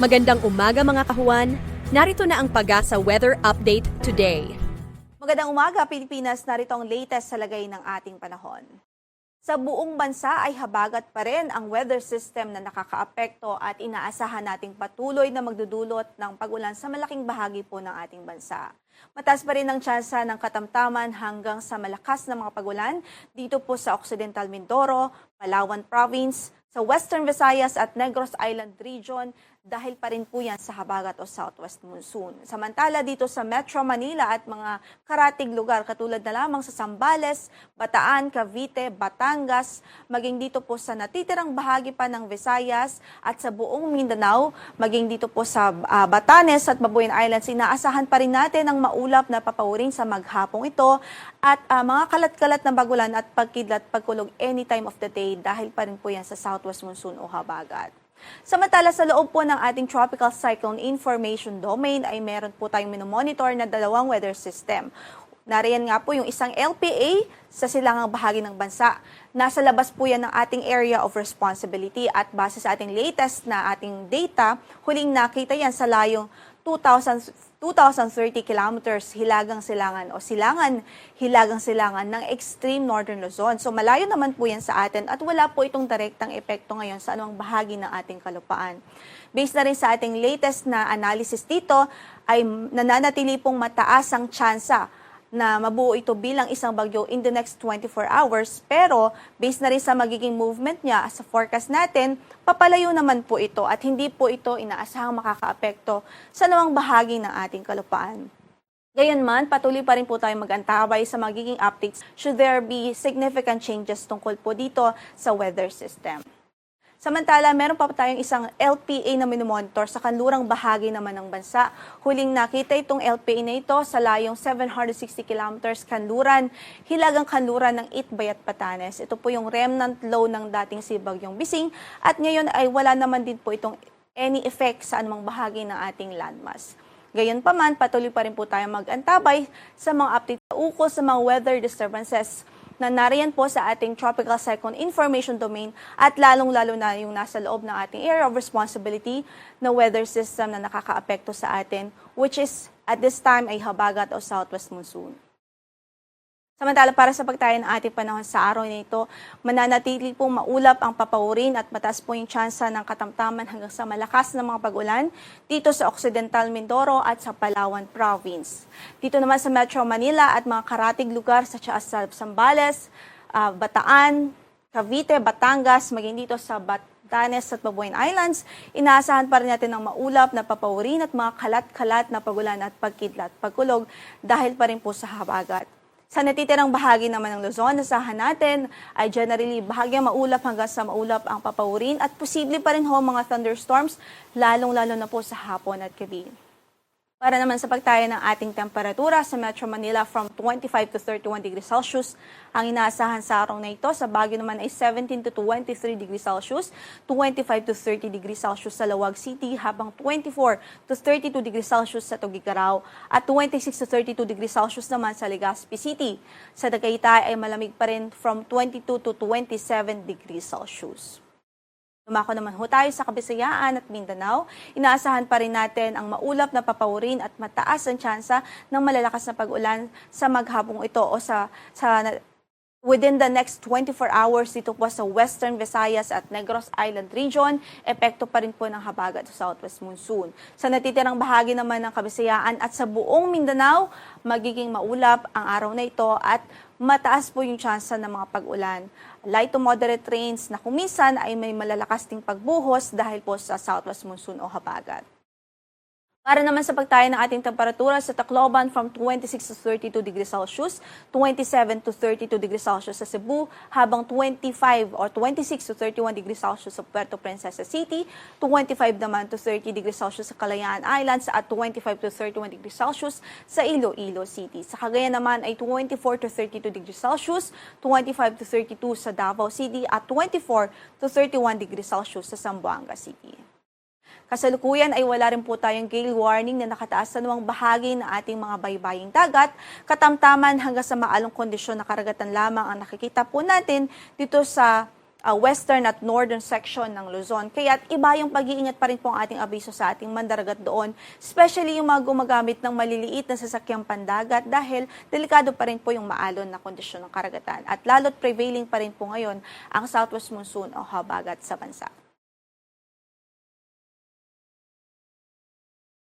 Magandang umaga mga kahuan. Narito na ang Pagasa Weather Update today. Magandang umaga, Pilipinas. Narito ang latest sa lagay ng ating panahon. Sa buong bansa ay habagat pa rin ang weather system na nakakaapekto at inaasahan nating patuloy na magdudulot ng pagulan sa malaking bahagi po ng ating bansa. Mataas pa rin ang tsansa ng katamtaman hanggang sa malakas na mga pagulan dito po sa Occidental Mindoro, Palawan Province, sa Western Visayas at Negros Island Region dahil pa rin po yan sa habagat o southwest monsoon. Samantala dito sa Metro Manila at mga karatig lugar katulad na lamang sa Sambales, Bataan, Cavite, Batangas, maging dito po sa natitirang bahagi pa ng Visayas at sa buong Mindanao, maging dito po sa ah, Batanes at Babuyan Islands, inaasahan pa rin natin ang maulap na papauring sa maghapong ito at ah, mga kalat-kalat na bagulan at pagkidlat pagkulog any time of the day dahil pa rin po yan sa southwest monsoon o habagat. Samantala sa loob po ng ating Tropical Cyclone Information Domain ay meron po tayong minomonitor na dalawang weather system. Nariyan nga po yung isang LPA sa silangang bahagi ng bansa. Nasa labas po yan ng ating area of responsibility at base sa ating latest na ating data, huling nakita yan sa layong 2,000 2,030 kilometers hilagang silangan o silangan hilagang silangan ng extreme northern Luzon. So malayo naman po yan sa atin at wala po itong direktang epekto ngayon sa anumang bahagi ng ating kalupaan. Based na rin sa ating latest na analysis dito ay nananatili pong mataas ang tsansa na mabuo ito bilang isang bagyo in the next 24 hours. Pero based na rin sa magiging movement niya sa forecast natin, papalayo naman po ito at hindi po ito inaasahang makakaapekto sa namang bahagi ng ating kalupaan. Gayunman, patuloy pa rin po tayong mag-antabay sa magiging updates should there be significant changes tungkol po dito sa weather system. Samantala, meron pa tayong isang LPA na minomonitor sa kanlurang bahagi naman ng bansa. Huling nakita itong LPA na ito sa layong 760 kilometers kanluran, hilagang kanluran ng Itbayat Patanes. Ito po yung remnant low ng dating si Bagyong Bising at ngayon ay wala naman din po itong any effect sa anumang bahagi ng ating landmass. Gayunpaman, patuloy pa rin po tayong mag-antabay sa mga update sa ukol sa mga weather disturbances na nariyan po sa ating Tropical Cyclone Information Domain at lalong-lalo na yung nasa loob ng ating area of responsibility na weather system na nakakaapekto sa atin, which is at this time ay habagat o southwest monsoon. Samantala para sa pagtaya ng ating panahon sa araw na ito, mananatili pong maulap ang papaurin at mataas po yung tsansa ng katamtaman hanggang sa malakas na mga pag-ulan dito sa Occidental Mindoro at sa Palawan Province. Dito naman sa Metro Manila at mga karatig lugar sa sa Sambales, ah, Bataan, Cavite, Batangas, maging dito sa Batanes at Babuyan Islands, inaasahan pa rin natin ng maulap na papaurin at mga kalat-kalat na pagulan at pagkidlat, pagkulog dahil pa rin po sa habagat. Sa natitirang bahagi naman ng Luzon, nasahan natin ay generally bahagyang maulap hanggang sa maulap ang papaurin at posible pa rin ho mga thunderstorms, lalong-lalo na po sa hapon at gabi. Para naman sa pagtaya ng ating temperatura sa Metro Manila from 25 to 31 degrees Celsius, ang inaasahan sa araw na ito sa Baguio naman ay 17 to 23 degrees Celsius, 25 to 30 degrees Celsius sa Lawag City, habang 24 to 32 degrees Celsius sa Tugigaraw at 26 to 32 degrees Celsius naman sa Legazpi City. Sa Tagaytay ay malamig pa rin from 22 to 27 degrees Celsius. Lumako naman ho tayo sa Kabisayaan at Mindanao. Inaasahan pa rin natin ang maulap na papaurin at mataas ang tsansa ng malalakas na pag-ulan sa maghapong ito o sa, sa within the next 24 hours dito po sa Western Visayas at Negros Island Region, epekto pa rin po ng habagat sa southwest monsoon. Sa natitirang bahagi naman ng Kabisayaan at sa buong Mindanao, magiging maulap ang araw na ito at mataas po yung tsansa ng mga pag-ulan. Light to moderate rains na kumisan ay may malalakas ding pagbuhos dahil po sa southwest monsoon o habagat. Para naman sa pagtayo ng ating temperatura sa Tacloban from 26 to 32 degrees Celsius, 27 to 32 degrees Celsius sa Cebu, habang 25 or 26 to 31 degrees Celsius sa Puerto Princesa City, 25 naman to 30 degrees Celsius sa Kalayaan Islands at 25 to 31 degrees Celsius sa Iloilo City. Sa Cagayan naman ay 24 to 32 degrees Celsius, 25 to 32 sa Davao City at 24 to 31 degrees Celsius sa Zamboanga City. Kasalukuyan ay wala rin po tayong gale warning na nakataas sa namang bahagi ng ating mga baybaying dagat. Katamtaman hanggang sa maalong kondisyon na karagatan lamang ang nakikita po natin dito sa uh, western at northern section ng Luzon. Kaya iba yung pag-iingat pa rin po ang ating abiso sa ating mandaragat doon, especially yung mga gumagamit ng maliliit na sasakyang pandagat dahil delikado pa rin po yung maalon na kondisyon ng karagatan. At lalo't prevailing pa rin po ngayon ang southwest monsoon o habagat sa bansa.